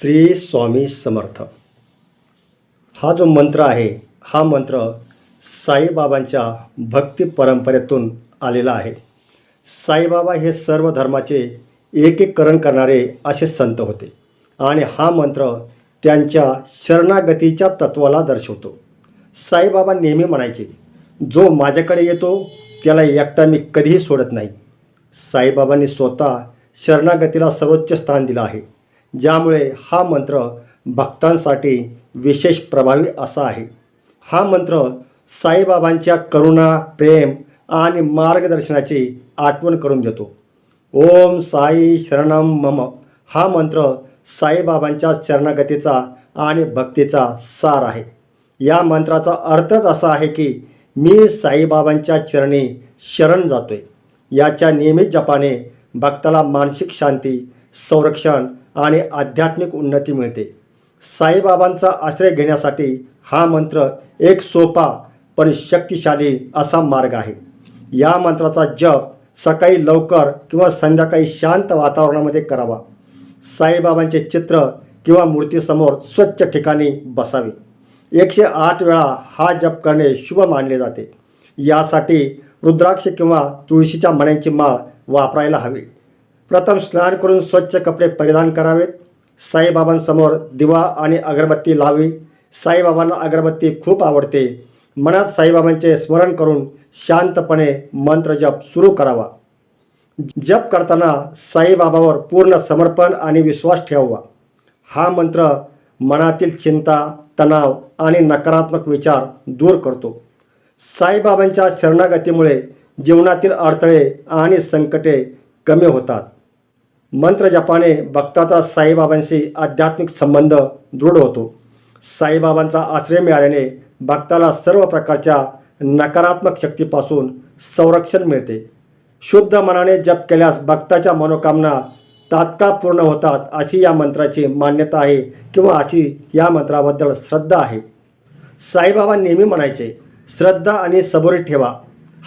श्री स्वामी समर्थ. हा जो मंत्र आहे हा मंत्र साईबाबांच्या भक्ती परंपरेतून आलेला आहे. साईबाबा हे सर्व धर्माचे एकीकरण करणारे असे संत होते आणि हा मंत्र त्यांच्या शरणागतीच्या तत्वाला दर्शवतो. साईबाबा नेहमी म्हणायचे जो माझ्याकडे येतो त्याला एकटा मी कधीही सोडत नाही. साईबाबांनी स्वतः शरणागतीला सर्वोच्च स्थान दिलं आहे. ज्यामुळे हा मंत्र भक्तांसाठी विशेष प्रभावी असा आहे. हा मंत्र साईबाबांच्या करुणा प्रेम आणि मार्गदर्शनाची आठवण करून देतो. ओम साई शरणम मम. हा मंत्र साईबाबांच्या शरणागतीचा आणि भक्तीचा सार आहे. या मंत्राचा अर्थच असा आहे की मी साईबाबांच्या चरणी शरण जातोय. याच्या नियमित जपाने भक्ताला मानसिक शांती संरक्षण आणि आध्यात्मिक उन्नती मिळते. साईबाबांचा आश्रय घेण्यासाठी हा मंत्र एक सोपा पण शक्तिशाली असा मार्ग आहे. या मंत्राचा जप सकाळी लवकर किंवा संध्याकाळी शांत वातावरणामध्ये करावा. साईबाबांचे चित्र किंवा मूर्तीसमोर स्वच्छ ठिकाणी बसावे. एकशे आठ वेळा हा जप करणे शुभ मानले जाते. यासाठी रुद्राक्ष किंवा तुळशीच्या मण्यांची माळ वापरायला हवी. प्रथम स्नान करून स्वच्छ कपडे परिधान करावेत. साईबाबांसमोर दिवा आणि अगरबत्ती लावी. साईबाबांना अगरबत्ती खूप आवडते. मनात साईबाबांचे स्मरण करून शांतपणे मंत्र जप सुरू करावा. जप करताना साईबाबावर पूर्ण समर्पण आणि विश्वास ठेवावा. हा मंत्र मनातील चिंता तणाव आणि नकारात्मक विचार दूर करतो. साईबाबांच्या शरणागतीमुळे जीवनातील अडथळे आणि संकटे कमी होतात. मंत्रजपाने भक्ताचा साईबाबांशी आध्यात्मिक संबंध दृढ होतो. साईबाबांचा आश्रय मिळाल्याने भक्ताला सर्व प्रकारच्या नकारात्मक शक्तीपासून संरक्षण मिळते. शुद्ध मनाने जप केल्यास भक्ताच्या मनोकामना तात्काळ पूर्ण होतात अशी या मंत्राची मान्यता आहे किंवा अशी या मंत्राबद्दल श्रद्धा आहे. साईबाबा नेहमी म्हणायचे श्रद्धा आणि सबुरी ठेवा.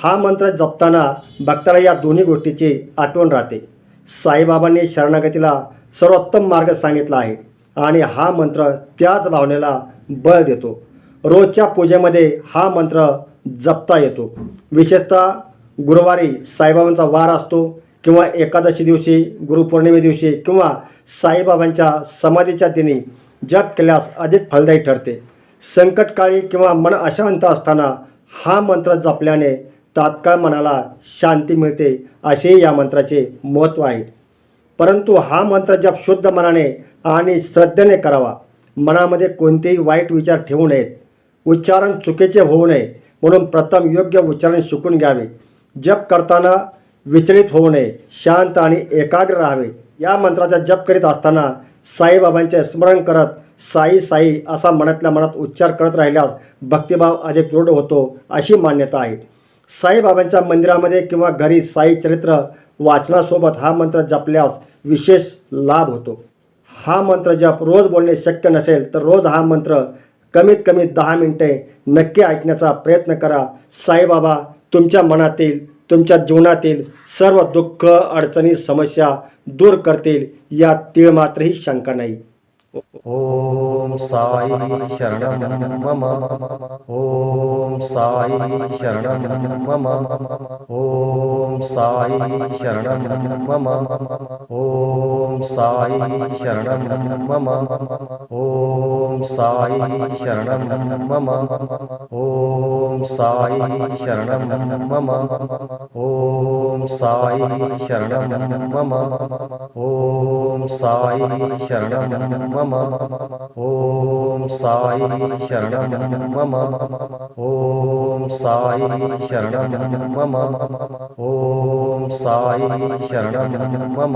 हा मंत्र जपताना भक्ताला या दोन्ही गोष्टीची आठवण राहते. साईबाबांनी शरणागतीला सर्वोत्तम मार्ग सांगितला आहे आणि हा मंत्र त्याच भावनेला बळ देतो. रोजच्या पूजेमध्ये हा मंत्र जपता येतो. विशेषतः गुरुवारी साईबाबांचा वार असतो किंवा एकादशी दिवशी गुरुपौर्णिमे दिवशी किंवा साईबाबांच्या समाधीच्या दिनी जप केल्यास अधिक फलदायी ठरते. संकटकाळी किंवा मन अशांत असताना हा मंत्र जपल्याने तात्काळ मनाला शांती मिळते असे या मंत्राचे महत्त्व आहे. परंतु हा मंत्र जप शुद्ध मनाने आणि श्रद्धेने करावा. मनामध्ये कोणतेही वाईट विचार ठेवू नयेत. उच्चारण चुकीचे होऊ नये म्हणून प्रथम योग्य उच्चारण शिकून घ्यावे. जप करताना विचलित होऊ नये शांत आणि एकाग्र राहावे. या मंत्राचा जप करीत असताना साईबाबांचे स्मरण करत साई साई असा मनातल्या मनात उच्चार करत राहिल्यास भक्तिभाव अधिक दृढ होतो अशी मान्यता आहे. साईबाबांच्या मंदिरामध्ये किंवा घरी साई चरित्र वाचनासोबत हा मंत्र जपल्यास विशेष लाभ होतो. हा मंत्र जप रोज बोलणे शक्य नसेल तर रोज हा मंत्र कमीत कमी दहा मिनटे नक्की ऐकण्याचा प्रयत्न करा. साईबाबा तुमच्या मनातील तुमच्या जीवनातील सर्व दुःख अडचणी समस्या दूर करतील यात तीळ मात्रही शंका नाही. ॐ साई शरणं मम ॐ साई शरणं मम ॐ साई शरणं मम ॐ साई शरणं मम ॐ साई शरणं मम ॐ साई शरणं मम ॐ साई शरणं मम ॐ साई शरणं मम ॐ साई शरणं मम ॐ साई शरणं मम ॐ साई शरणं मम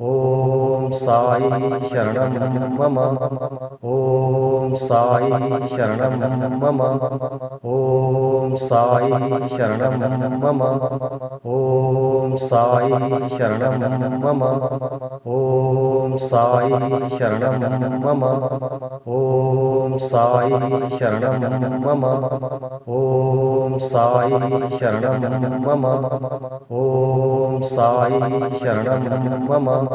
ॐ साई शरणं मम। ॐ साई शरणं मम। ॐ साई शरणं मम। ॐ साई शरणं मम। ॐ साई शरणं मम। ॐ साई शरणं मम। ॐ साई शरणं मम। ॐ साई शरणं मम।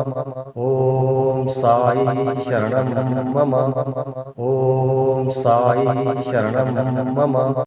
ॐ साई शरणं मम. ॐ साई शरणं मम.